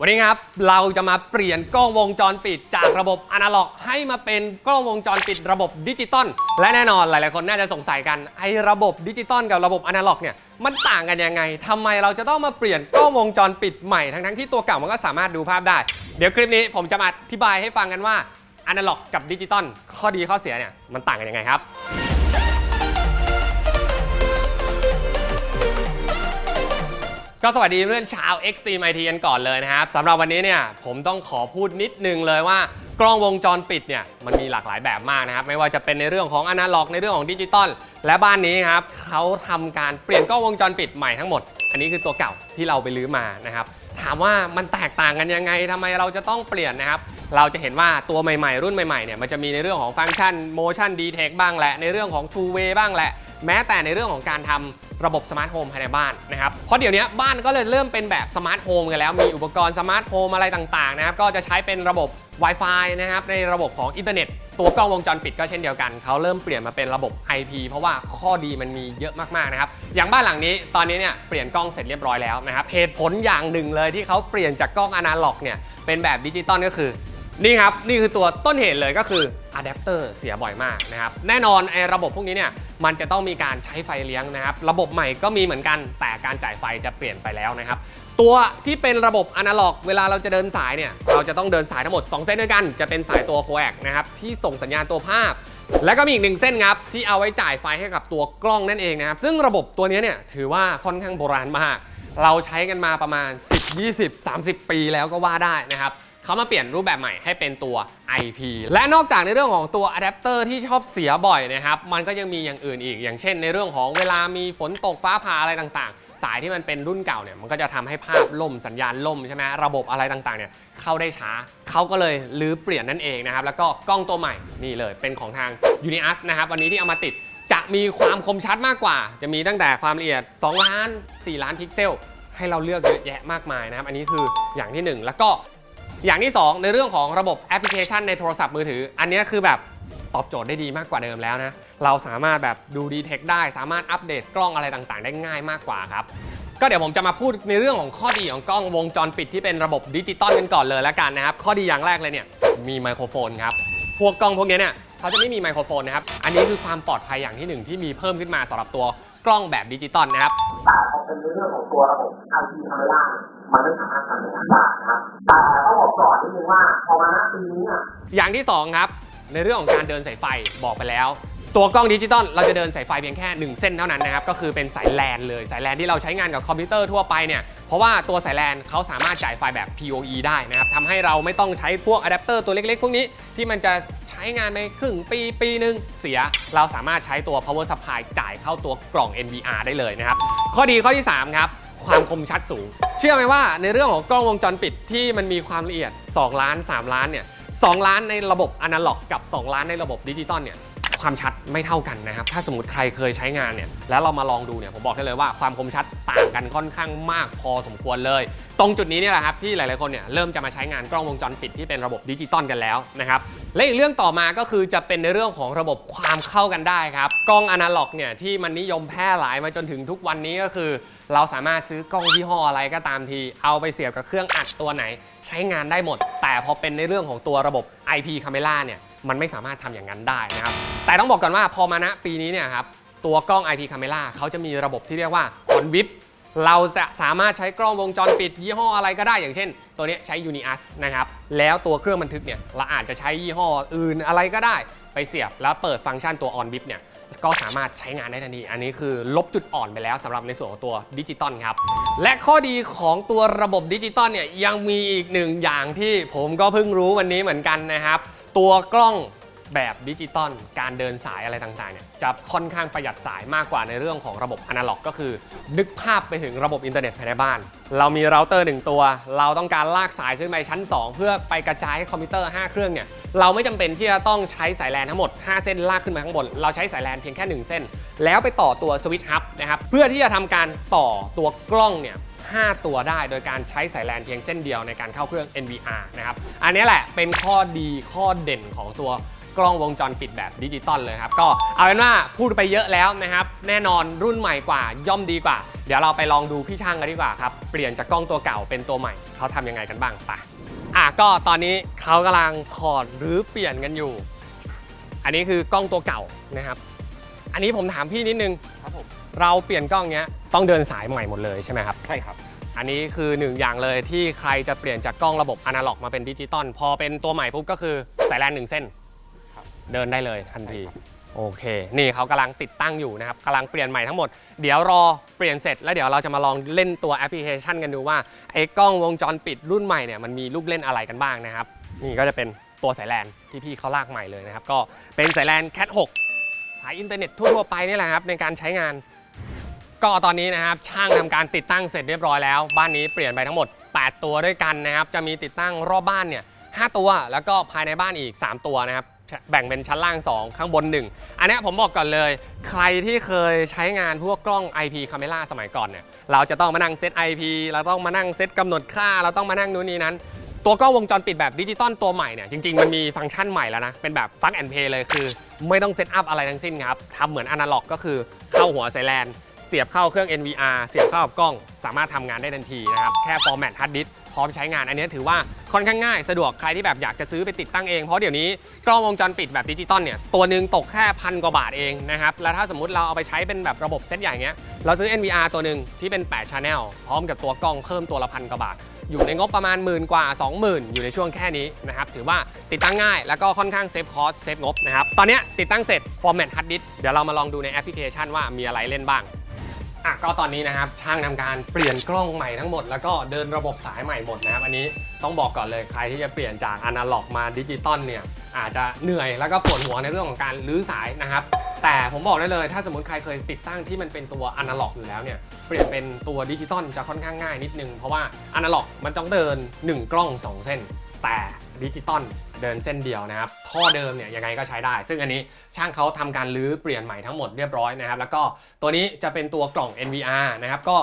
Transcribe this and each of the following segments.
วันนี้ครับเราจะมาเปลี่ยนกล้องวงจรปิดจากระบบอนาล็อก ให้มาเป็นกล้องวงจรปิดระบบดิจิตอลและแน่นอนหลาย ๆ คนน่าจะสงสัยกันไอ้ระบบดิจิตอลกับระบบอนาล็อกเนี่ยมันต่างกันยังไงทำไมเราจะต้องมาเปลี่ยนกล้องวงจรปิดใหม่ทั้ง ๆ ที่ตัวเก่ามันก็สามารถดูภาพได้ เดี๋ยวคลิปนี้ผมจะมาอธิบายให้ฟังกันว่าอนาล็อกกับดิจิตอลข้อดีข้อเสียเนี่ยมันต่างกันยังไงครับ ก็สวัสดีเพื่อนชาว Xtreme IT กันก่อนเลยนะครับสำหรับวันนี้เนี่ยผมต้องขอพูดนิดนึงเลยว่ากล้องวงจรปิดเนี่ยมันมีหลากหลายแบบมากนะครับ ไม่ว่าจะเป็นในเรื่องของอนาล็อกในเรื่องของดิจิตอลและบ้านนี้ครับเขาทำการเปลี่ยนกล้องวงจรปิดใหม่ทั้งหมด อันนี้คือตัวเก่าที่เราไปลื้อมานะครับ ถามว่ามันแตกต่างกันยังไงทำไมเราจะต้องเปลี่ยนนะครับ เราจะเห็นว่าตัวใหม่ๆ รุ่นใหม่ๆเนี่ยมันจะมีในเรื่องของฟังก์ชัน motion detect บ้างแหละในเรื่องของ two way บ้างแหละ แม้แต่ในเรื่องของการทำระบบสมาร์ทโฮมภายในบ้านนะครับ เพราะเดี๋ยวนี้บ้านก็เลยเริ่มเป็นแบบสมาร์ทโฮมกันแล้ว มีอุปกรณ์สมาร์ทโฮมอะไรต่างๆนะครับ ก็จะใช้เป็นระบบ Wi-Fi นะครับ ในระบบของอินเทอร์เน็ต ตัวกล้องวงจรปิดก็เช่นเดียวกัน เขาเริ่มเปลี่ยนมาเป็นระบบ IP เพราะว่าข้อดีมันมีเยอะมากๆนะครับ อย่างบ้านหลังนี้ ตอนนี้เนี่ยเปลี่ยนกล้องเสร็จเรียบร้อยแล้วนะครับ เหตุผลอย่างหนึ่งเลยที่เขาเปลี่ยนจากกล้องอนาล็อกเนี่ย เป็นแบบดิจิตอลก็คือ นี่ครับ นี่คือตัวต้นเหตุเลยก็คืออะแดปเตอร์เสียบ่อยมากนะครับ แน่นอนไอ้ระบบพวกนี้เนี่ยมันจะต้องมีการใช้ไฟเลี้ยงนะครับ ระบบใหม่ก็มีเหมือนกันแต่การจ่ายไฟจะเปลี่ยนไปแล้วนะครับ ตัวที่เป็นระบบอนาล็อก เวลาเราจะเดินสายเนี่ยเราจะต้องเดินสายทั้งหมด 2 เส้นด้วยกัน จะเป็นสายตัวโคแอกนะครับที่ส่งสัญญาณตัวภาพ แล้วก็มีอีกหนึ่งเส้นครับที่เอาไว้จ่ายไฟให้กับตัวกล้องนั่นเองนะครับซึ่งระบบตัวนี้เนี่ยถือว่าค่อนข้างโบราณมาก เราใช้กันมาประมาณ 10 20 30 ปีแล้วก็ว่าได้นะครับ เขามาเปลี่ยนรูปแบบใหม่ให้เป็นตัว IP และนอกจากในเรื่องของตัวอะแดปเตอร์ที่ชอบเสียบ่อยนะครับมันก็ยังมีอย่างอื่นอีก อย่างเช่นในเรื่องของเวลามีฝนตกฟ้าผ่าอะไรต่างๆ สายที่มันเป็นรุ่นเก่าเนี่ยมันก็จะทำให้ภาพล่มสัญญาณล่มใช่ไหมระบบอะไรต่างๆเนี่ยเข้าได้ช้าเขาก็เลยลื้อเปลี่ยนนั่นเองนะครับแล้วก็กล้องตัวใหม่นี่เลยเป็นของทาง Unias นะครับวันนี้ที่เอามาติดจะมีความคมชัดมากกว่า จะมีตั้งแต่ความละเอียด 2 ล้าน 4 ล้านพิกเซล ให้เราเลือกเยอะแยะมากมายนะครับ อันนี้คืออย่างที่หนึ่งแล้วก็ อย่างที่ 2 ในเรื่องของระบบแอปพลิเคชันในโทรศัพท์มือถือ อันนี้คือแบบตอบโจทย์ได้ดีมากกว่าเดิมแล้วนะ เราสามารถแบบดูดีเทคได้ สามารถอัปเดตกล้องอะไรต่างๆ ได้ง่ายมากกว่าครับ ก็เดี๋ยวผมจะมาพูดในเรื่องของข้อดีของกล้องวงจรปิดที่เป็นระบบดิจิตอลกันก่อนเลยแล้วกันนะครับ ข้อดีอย่างแรกเลยเนี่ยมีไมโครโฟนครับ พวกกล้องพวกนี้เนี่ยเขาจะไม่มีไมโครโฟนนะครับ อันนี้คือความปลอดภัยอย่างที่หนึ่งที่มีเพิ่มขึ้นมาสำหรับตัวกล้องแบบดิจิตอลนะครับแต่พอเป็นในเรื่องของตัวระบบ IP camera มันไม่สามารถทำอย่างนั้นได้ นนิดนึงว่าพอมาณปีนี้เนี่ยอย่างที่ 2 ครับ ในเรื่องของการเดินสายไฟบอกไปแล้ว ตัวกล้องดิจิตอลเราจะเดินสายไฟเพียงแค่ 1 เส้นเท่านั้นนะครับ ก็คือเป็นสายแลนเลยสายแลนที่เราใช้งานกับคอมพิวเตอร์ทั่วไปเนี่ยเพราะว่าตัวสายแลนเขาสามารถจ่ายไฟแบบ PoE ได้นะครับทำให้เราไม่ต้องใช้พวกอะแดปเตอร์ตัวเล็กๆ พวกนี้ที่มันจะใช้งานไปครึ่งปีปีหนึ่งเสีย เราสามารถใช้ตัว power supply จ่ายเข้าตัวกล่อง NVR ได้เลยนะครับข้อดีข้อที่ 3 ครับ ความคมชัดสูง เชื่อไหมว่าในเรื่องของกล้องวงจรปิดที่มันมีความละเอียด 2 ล้าน 3 ล้านเนี่ย2ล้านในระบบอนาล็อกกับ 2 ล้านในระบบดิจิตอลเนี่ย ความชัดไม่เท่ากันนะครับ ถ้าสมมติใครเคยใช้งานเนี่ย แล้วเรามาลองดูเนี่ย ผมบอกได้เลยว่าความคมชัดต่างกันค่อนข้างมากพอสมควรเลย ตรงจุดนี้เนี่ยแหละครับที่หลายๆคนเนี่ยเริ่มจะมาใช้งานกล้องวงจรปิดที่เป็นระบบดิจิตอลกันแล้วนะครับและอีกเรื่องต่อมาก็คือจะเป็นในเรื่องของระบบความเข้ากันได้ครับกล้องอนาล็อกเนี่ยที่มันนิยมแพร่หลายมาจนถึงทุกวันนี้ก็คือ เราสามารถซื้อกล้องยี่ห้ออะไรก็ตามที เอาไปเสียบกับเครื่องอัดตัวไหน ใช้งานได้หมด แต่พอเป็นในเรื่องของตัวระบบ IP camera เนี่ย มันไม่สามารถทำอย่างนั้นได้นะครับ แต่ต้องบอกก่อนว่าพอมาณปีนี้เนี่ยครับตัวกล้อง IP camera เขาจะมีระบบที่เรียกว่า on whip เราจะสามารถใช้กล้องวงจรปิด ยี่ห้ออะไรก็ได้อย่างเช่น ตัวนี้ใช้ Unias นะครับ แล้วตัวเครื่องบันทึกเนี่ยเราอาจจะใช้ยี่ห้ออื่นอะไรก็ได้ ไปเสียบแล้วเปิดฟังก์ชันตัว on whip เนี่ยก็สามารถใช้งานได้ทันที อันนี้คือลบจุดอ่อนไปแล้วสำหรับในส่วนของตัวดิจิตอลครับ และข้อดีของตัวระบบดิจิตอลเนี่ยยังมีอีกหนึ่งอย่างที่ผมก็เพิ่งรู้วันนี้เหมือนกันนะครับ ตัวกล้องแบบดิจิตอลการเดินสายอะไรต่างๆเนี่ยจะค่อนข้างประหยัดสายมากกว่าในเรื่องของระบบอนาล็อก ก็คือนึกภาพไปถึงระบบอินเทอร์เน็ตภายในบ้าน เรามีเราเตอร์หนึ่งตัว เราต้องการลากสายขึ้นไปชั้น 2 เพื่อไปกระจายให้คอมพิวเตอร์ 5 เครื่องเนี่ยเราไม่จำเป็นที่จะต้องใช้สายแลนทั้งหมด 5 เส้นลากขึ้นมาข้างบน เราใช้สายแลนเพียงแค่ 1 เส้น แล้วไปต่อตัวสวิตช์ฮับนะครับเพื่อที่จะทำการต่อตัวกล้องเนี่ย 5 ตัวได้ โดยการใช้สายแลนเพียงเส้นเดียวในการเข้าเครื่อง NVR นะครับ อันนี้แหละเป็นข้อดีข้อเด่นของตัวกล้องวงจรปิดแบบดิจิตอลเลยครับ ก็เอาเป็นว่าพูดไปเยอะแล้วนะครับ แน่นอนรุ่นใหม่กว่าย่อมดีกว่า เดี๋ยวเราไปลองดูพี่ช่างกันดีกว่าครับ เปลี่ยนจากกล้องตัวเก่าเป็นตัวใหม่ เขาทำยังไงกันบ้างไปอะก็ตอนนี้เขากำลังถอดหรือเปลี่ยนกันอยู่ อันนี้คือกล้องตัวเก่านะครับ อันนี้ผมถามพี่นิดนึงครับผมเราเปลี่ยนกล้องเนี้ย ต้องเดินสายใหม่หมดเลยใช่ไหมครับ ใช่ครับ อันนี้คือหนึ่งอย่างเลยที่ใครจะเปลี่ยนจากกล้องระบบอนาล็อกมาเป็นดิจิตอลพอเป็นตัวใหม่ปุ๊บก็คือสายแลนหนึ่งเส้น ครับ เดินได้เลยทันทีใช่ครับโอเค นี่เขากำลังติดตั้งอยู่นะครับกำลังเปลี่ยนใหม่ทั้งหมด เดี๋ยวรอเปลี่ยนเสร็จ แล้วเดี๋ยวเราจะมาลองเล่นตัวแอปพลิเคชันกันดูว่าไอ้กล้องวงจรปิดรุ่นใหม่เนี่ยมันมีลูกเล่นอะไรกันบ้างนะครับ นี่ก็จะเป็นตัวสายแลนที่พี่เขาลากใหม่เลยนะครับ ก็เป็นสายแลน Cat 6สายอินเทอร์เน็ตทั่วๆไปนี่แหละครับในการใช้งาน ก็ตอนนี้นะครับช่างทำการติดตั้งเสร็จเรียบร้อยแล้ว บ้านนี้เปลี่ยนไปทั้งหมด 8 ตัวด้วยกันนะครับ จะมีติดตั้งรอบบ้านเนี่ย5ตัว แล้วก็ภายในบ้านอีก 3 ตัวนะครับ แบ่งเป็นชั้นล่าง 2 ข้างบน 1 อันนี้ผมบอกก่อนเลย ใครที่เคยใช้งานพวกกล้อง IP Camera สมัยก่อนเนี่ย เราจะต้องมานั่งเซต IP เราต้องมานั่งเซตกำหนดค่า เราต้องมานั่งนู้นนี้นั้น ตัวกล้องวงจรปิดแบบดิจิตอลตัวใหม่เนี่ย จริง ๆ มันมีฟังก์ชันใหม่แล้วนะ เป็นแบบ plug and play เลยคือ ไม่ต้องเซตอัพอะไรทั้งสิ้นครับทำเหมือนอนาล็อกก็คือเข้าหัวสายแลน เสียบเข้าเครื่อง NVR เสียบเข้ากับกล้อง สามารถทำงานได้ทันทีนะครับ แค่ฟอร์แมตฮาร์ดดิสพร้อมใช้งาน อันนี้ถือว่าค่อนข้างง่าย สะดวกใครที่แบบอยากจะซื้อไปติดตั้งเอง เพราะเดี๋ยวนี้กล้องวงจรปิดแบบดิจิตอลเนี่ย ตัวหนึ่งตกแค่พันกว่าบาทเองนะครับ แล้วถ้าสมมติเราเอาไปใช้เป็นแบบระบบเซตใหญ่เงี้ย เราซื้อ NVR ตัวหนึ่งที่เป็น 8 Channel พร้อมกับตัวกล้องเพิ่มตัวละพันกว่าบาท อยู่ในงบประมาณหมื่นกว่า 20,000 อยู่ในช่วงแค่นี้นะครับ ถือว่าติดตั้งง่ายแล้วก็ค่อนข้างเซฟคอสเซฟงบนะครับ ตอนเนี้ยติดตั้งเสร็จ Format Hard Disk เดี๋ยวเรามาลองดูในแอปพลิเคชันว่ามีอะไรเล่นบ้าง อะก็ตอนนี้นะครับช่างทำการเปลี่ยนกล้องใหม่ทั้งหมด แล้วก็เดินระบบสายใหม่หมดนะครับอันนี้ต้องบอกก่อนเลยใครที่จะเปลี่ยนจากอนาล็อกมาดิจิตอลเนี่ยอาจจะเหนื่อยแล้วก็ปวดหัวในเรื่องของการรื้อสายนะครับแต่ผมบอกได้เลยถ้าสมมติใครเคยติดตั้งที่มันเป็นตัวอนาล็อกอยู่แล้วเนี่ยเปลี่ยนเป็นตัวดิจิตอลจะค่อนข้างง่ายนิดนึงเพราะว่าอนาล็อกมันต้องเดิน 1 กล้อง 2 เส้น แต่ ดิจิตอลเดินเส้นเดียวนะครับ ท่อเดิมเนี่ยยังไงก็ใช้ได้ ซึ่งอันนี้ช่างเขาทำการรื้อเปลี่ยนใหม่ทั้งหมดเรียบร้อยนะครับ แล้วก็ตัวนี้จะเป็นตัวกล่อง NVR นะครับ ก็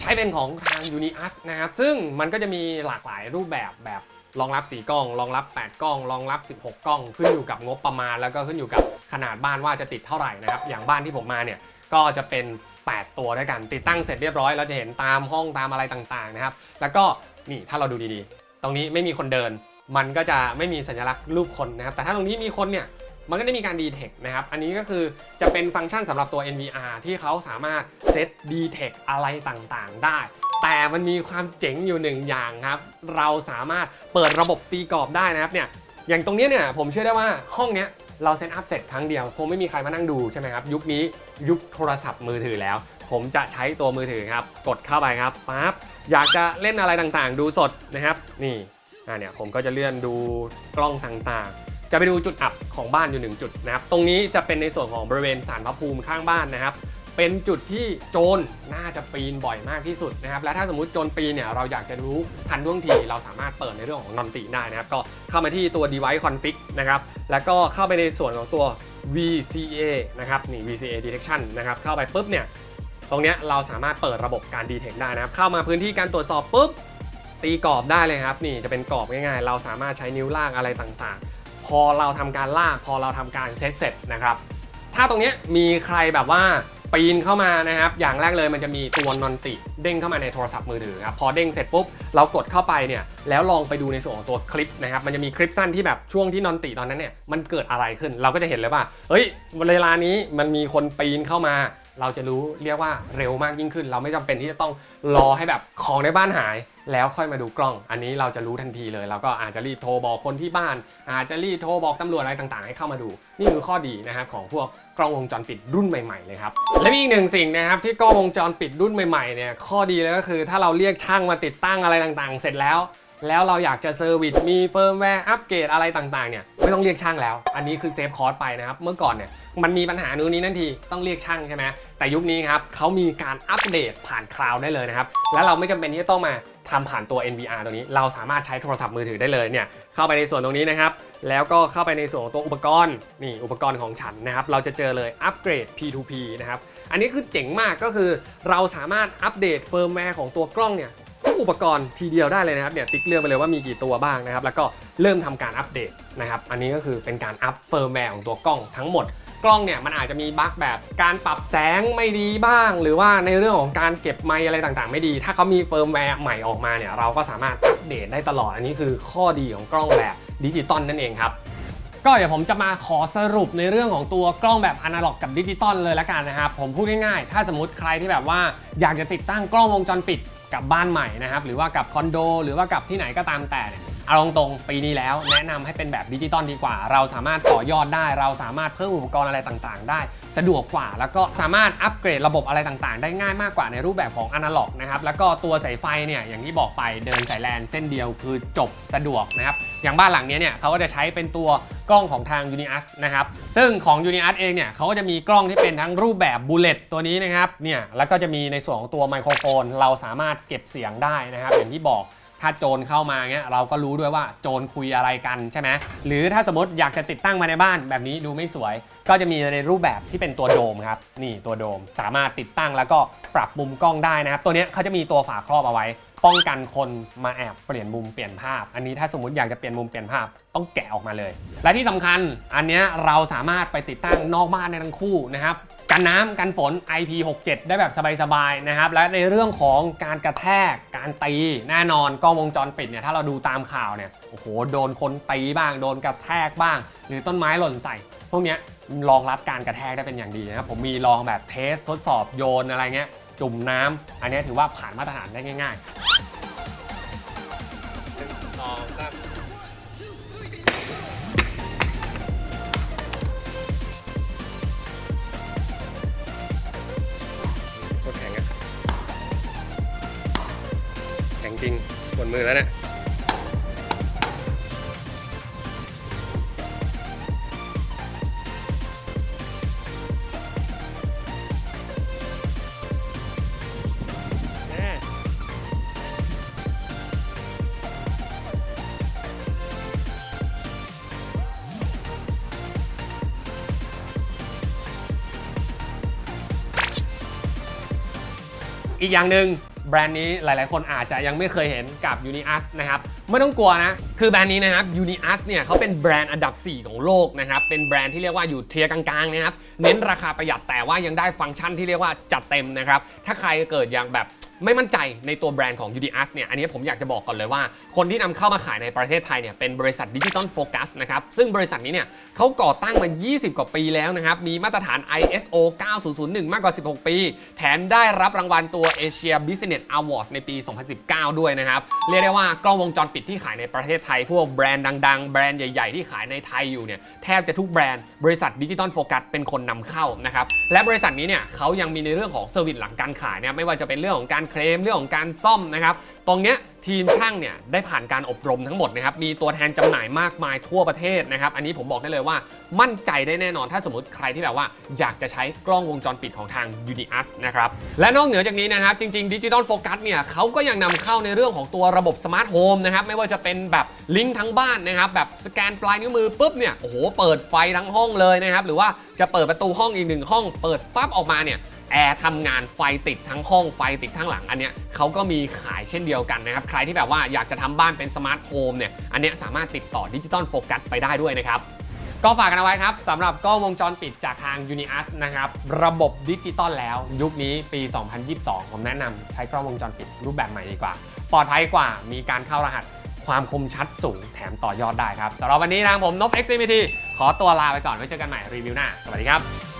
ใช้เป็นของทาง Unius นะครับ ซึ่งมันก็จะมีหลากหลายรูปแบบแบบรองรับ 4 กล้อง รองรับ 8 กล้อง รองรับ 16 กล้อง ขึ้นอยู่กับงบประมาณ แล้วก็ขึ้นอยู่กับขนาดบ้านว่าจะติดเท่าไหร่นะครับ อย่างบ้านที่ผมมาเนี่ยก็จะเป็น 8 ตัวด้วยกัน ติดตั้งเสร็จเรียบร้อย เราจะเห็นตามห้องตามอะไรต่างๆนะครับ แล้วก็นี่ถ้าเราดูดีๆ ตรงนี้ไม่มีคนเดิน มันก็จะไม่มีสัญลักษณ์รูปคนนะครับ แต่ถ้าตรงนี้มีคนเนี่ย มันก็ได้มีการ detect นะครับ อันนี้ก็คือจะเป็นฟังก์ชันสำหรับตัว NVR ที่เขาสามารถเซต detect อะไรต่างๆ ได้ แต่มันมีความเจ๋งอยู่หนึ่งอย่างครับ เราสามารถเปิดระบบตีกรอบได้นะครับเนี่ย อย่างตรงนี้เนี่ยผมเชื่อได้ว่าห้องเนี้ยเราเซตอัพเสร็จครั้งเดียว คงไม่มีใครมานั่งดูใช่ไหมครับยุคนี้ยุคโทรศัพท์มือถือแล้ว ผมจะใช้ตัวมือถือครับ กดเข้าไปครับปั๊บอยากจะเล่นอะไรต่างๆ ดูสดนะครับ นี่ อ่าเนี่ยผมก็จะเลื่อนดูกล้องต่างๆ จะไปดูจุดอับของบ้านอยู่หนึ่งจุดนะครับ ตรงนี้จะเป็นในส่วนของบริเวณสารพระภูมิข้างบ้านนะครับ เป็นจุดที่โจรน่าจะปีนบ่อยมากที่สุดนะครับ และถ้าสมมติโจรปีนเนี่ยเราอยากจะรู้ทันท่วงทีเราสามารถเปิดในเรื่องของนอนติได้นะครับ ก็เข้ามาที่ตัว device config นะครับ แล้วก็เข้าไปในส่วนของตัว VCA นะครับนี่ VCA detection นะครับ เข้าไปปุ๊บเนี่ย ตรงเนี้ยเราสามารถเปิดระบบการ detect ได้นะครับ เข้ามาพื้นที่การตรวจสอบปุ๊บ ตีกรอบได้เลยครับนี่จะเป็นกรอบง่ายๆ เราสามารถใช้นิ้วลากอะไรต่างๆ พอเราทำการลากพอเราทำการเซตเสร็จนะครับ ถ้าตรงนี้มีใครแบบว่าปีนเข้ามานะครับ อย่างแรกเลยมันจะมีตัวนอนติเด้งเข้ามาในโทรศัพท์มือถือครับพอเด้งเสร็จปุ๊บเรากดเข้าไปเนี่ยแล้วลองไปดูในส่วนของตัวคลิปนะครับมันจะมีคลิปสั้นที่แบบช่วงที่นอนติตอนนั้นเนี่ยมันเกิดอะไรขึ้น เราก็จะเห็นเลยว่าเฮ้ยเวลานี้มันมีคนปีนเข้ามา เราจะรู้เรียกว่าเร็วมากยิ่งขึ้น เราไม่จำเป็นที่จะต้องรอให้แบบของในบ้านหาย แล้วค่อยมาดูกล้อง อันนี้เราจะรู้ทันทีเลย เราก็อาจจะรีบโทรบอกคนที่บ้าน อาจจะรีบโทรบอกตำรวจอะไรต่างๆ ให้เข้ามาดู นี่คือข้อดีนะครับของพวกกล้องวงจรปิดรุ่นใหม่ๆเลยครับและมีอีกหนึ่งสิ่งนะครับที่กล้องวงจรปิดรุ่นใหม่ๆเนี่ยข้อดีเลยก็คือ ถ้าเราเรียกช่างมาติดตั้งอะไรต่างๆ เสร็จแล้ว แล้วเราอยากจะเซอร์วิสมีเฟิร์มแวร์อัปเกรดอะไรต่างๆเนี่ยไม่ต้องเรียกช่างแล้ว อันนี้คือเซฟคอร์สไปนะครับ เมื่อก่อนเนี่ยมันมีปัญหานู้นนี้นั่นทีต้องเรียกช่างใช่ไหมแต่ยุคนี้ครับเขามีการอัปเดตผ่านคลาวด์ได้เลยนะครับ แล้วเราไม่จำเป็นที่จะต้องมาทำผ่านตัว NVR ตัวนี้ เราสามารถใช้โทรศัพท์มือถือได้เลยเนี่ยเข้าไปในส่วนตรงนี้นะครับ แล้วก็เข้าไปในส่วนของตัวอุปกรณ์นี่อุปกรณ์ของฉันนะครับ เราจะเจอเลยอัปเกรด P2P นะครับ อันนี้คือเจ๋งมากก็คือเราสามารถอัปเดตเฟิร์มแวร์ของตัวกล้องเนี่ย อุปกรณ์ทีเดียวได้เลยนะครับเนี่ยติ๊กเลือกไปเลยว่ามีกี่ตัวบ้างนะครับ แล้วก็เริ่มทำการอัปเดตนะครับ อันนี้ก็คือเป็นการอัปเฟิร์มแวร์ของตัวกล้องทั้งหมดกล้องเนี่ยมันอาจจะมีบั๊กแบบการปรับแสงไม่ดีบ้าง หรือว่าในเรื่องของการเก็บไมอะไรต่างๆ ไม่ดี ถ้าเขามีเฟิร์มแวร์ใหม่ออกมาเนี่ยเราก็สามารถอัปเดตได้ตลอดอันนี้คือข้อดีของกล้องแบบดิจิตอลนั่นเองครับก็เดี๋ยวผมจะมาขอสรุปในเรื่องของตัวกล้องแบบอนาล็อกกับดิจิตอลเลยละกันนะครับผมพูดง่ายๆ ถ้าสมมติใครที่แบบว่าอยากจะติดตั้งกล้องวงจรปิด กับบ้านใหม่นะครับหรือว่ากับคอนโด หรือว่ากับที่ไหนก็ตามแต่เนี่ยเอาตรงๆปีนี้แล้วแนะนำให้เป็นแบบดิจิตอลดีกว่า เราสามารถต่อยอดได้ เราสามารถเพิ่มอุปกรณ์อะไรต่างๆ ได้ สะดวกกว่า แล้วก็สามารถอัปเกรดระบบอะไรต่างๆ ได้ง่ายมากกว่าในรูปแบบของอนาล็อกนะครับแล้วก็ตัวสายไฟเนี่ยอย่างที่บอกไปเดินสายแลนเส้นเดียวคือจบสะดวกนะครับอย่างบ้านหลังเนี้ยเนี่ยเขาก็จะใช้เป็นตัวกล้องของทาง Unias นะครับซึ่งของ Unias เองเนี่ยเขาก็จะมีกล้องที่เป็นทั้งรูปแบบบูเลตตัวนี้นะครับเนี่ยแล้วก็จะมีในส่วนของตัวไมโครโฟน เราสามารถเก็บเสียงได้นะครับอย่างที่บอก ถ้าโจรเข้ามาเงี้ยเราก็รู้ด้วยว่าโจรคุยอะไรกันใช่ไหมหรือถ้าสมมติอยากจะติดตั้งมาในบ้านแบบนี้ดูไม่สวย ก็จะมีในรูปแบบที่เป็นตัวโดมครับนี่ตัวโดมสามารถติดตั้งแล้วก็ปรับมุมกล้องได้นะครับตัวนี้เขาจะมีตัวฝาครอบเอาไว้ ป้องกันคนมาแอบเปลี่ยนมุมเปลี่ยนภาพ อันนี้ถ้าสมมติอยากจะเปลี่ยนมุมเปลี่ยนภาพต้องแกะออกมาเลย และที่สำคัญอันนี้เราสามารถไปติดตั้งนอกบ้านได้ทั้งคู่นะครับ กันน้ำกันฝน IP67 ได้แบบสบายๆนะครับ และในเรื่องของการกระแทกการตีแน่นอนกล้องวงจรปิดเนี่ยถ้าเราดูตามข่าวเนี่ยโอ้โหโดนคนตีบ้าง โดนกระแทกบ้าง หรือต้นไม้หล่นใส่ พวกเนี้ยรองรับการกระแทกได้เป็นอย่างดีนะครับผมมีลองแบบเทสทดสอบโยนอะไรเงี้ยจุ่มน้ำอันนี้ถือว่าผ่านมาตรฐานได้ง่าย ๆ งจริงปวดมือแล้วเนี่ยอีกอย่างหนึ่ง แบรนด์นี้หลาย ๆ คนอาจจะยังไม่เคยเห็นกับ Unias นะครับ ไม่ต้องกลัวนะ คือแบรนด์นี้นะครับ Unias เนี่ยเขาเป็นแบรนด์อันดับ 4 ของโลกนะครับ เป็นแบรนด์ที่เรียกว่าอยู่เทียร์กลางๆนะครับ เน้นราคาประหยัดแต่ว่ายังได้ฟังก์ชันที่เรียกว่าจัดเต็มนะครับ ถ้าใครเกิดอย่างแบบ ไม่มั่นใจในตัวแบรนด์ของ Unias เนี่ยอันนี้ผมอยากจะบอกก่อนเลยว่า คนที่นำเข้ามาขายในประเทศไทยเนี่ยเป็นบริษัทดิจิตอลโฟกัสนะครับซึ่งบริษัทนี้เนี่ยเขาก่อตั้งมา 20 กว่าปีแล้วนะครับมีมาตรฐาน ISO 9001 มากกว่า 16 ปี แถมได้รับรางวัลตัว Asia Business Award ในปี 2019 ด้วยนะครับเรียกได้ว่ากล้องวงจรปิดที่ขายในประเทศไทย พวกแบรนด์ดังๆ แบรนด์ใหญ่ ๆ ที่ขายในไทยอยู่เนี่ยแทบจะทุกแบรนด์บริษัทดิจิตอลโฟกัสเป็นคนนำเข้านะครับและบริษัทนี้เนี่ยเขายังมีในเรื่องของเซอร์วิสหลังการขายเนี่ยไม่ว่าจะเป็นเรื่องของการเคลมเรื่องของการซ่อมนะครับ ตรงเนี้ยทีมช่างเนี่ยได้ผ่านการอบรมทั้งหมดนะครับ มีตัวแทนจำหน่ายมากมายทั่วประเทศนะครับ อันนี้ผมบอกได้เลยว่ามั่นใจได้แน่นอนถ้าสมมติใครที่แบบว่าอยากจะใช้กล้องวงจรปิดของทาง Unias นะครับ และนอกเหนือจากนี้นะครับ จริงๆดิจิ t a ลโฟกัสเนี่ยเขาก็ยังนำเข้าในเรื่องของตัวระบบสมาร์ทโฮมนะครับ ไม่ว่าจะเป็นแบบลิงก์ทั้งบ้านนะครับ แบบสแกนปลายนิ้วมือปุ๊บเนี่ย โอ้โห เปิดไฟทั้งห้องเลยนะครับ หรือว่าจะเปิดประตูห้องอีกหนึ่งห้อง เปิดปั๊บออกมาเนี่ย แอร์ทำงานไฟติดทั้งห้องไฟติดทั้งหลัง อันเนี้ยเขาก็มีขายเช่นเดียวกันนะครับ ใครที่แบบว่าอยากจะทำบ้านเป็นสมาร์ทโฮมเนี่ย อันเนี้ยสามารถติดต่อดิจิตอลโฟกัสไปได้ด้วยนะครับก็ฝากกันเอาไว้ครับสำหรับกล้องวงจรปิดจากทาง Unias นะครับ ระบบดิจิตอลแล้ว ยุคนี้ปี 2022 ผมแนะนำใช้กล้องวงจรปิดรูปแบบใหม่ดีกว่า ปลอดภัยกว่ามีการเข้ารหัสความคมชัดสูงแถมต่อยอดได้ครับสำหรับวันนี้ทางผมนพ XCMT ขอตัวลาไปก่อนไว้เจอกันใหม่รีวิวหน้า สวัสดีครับ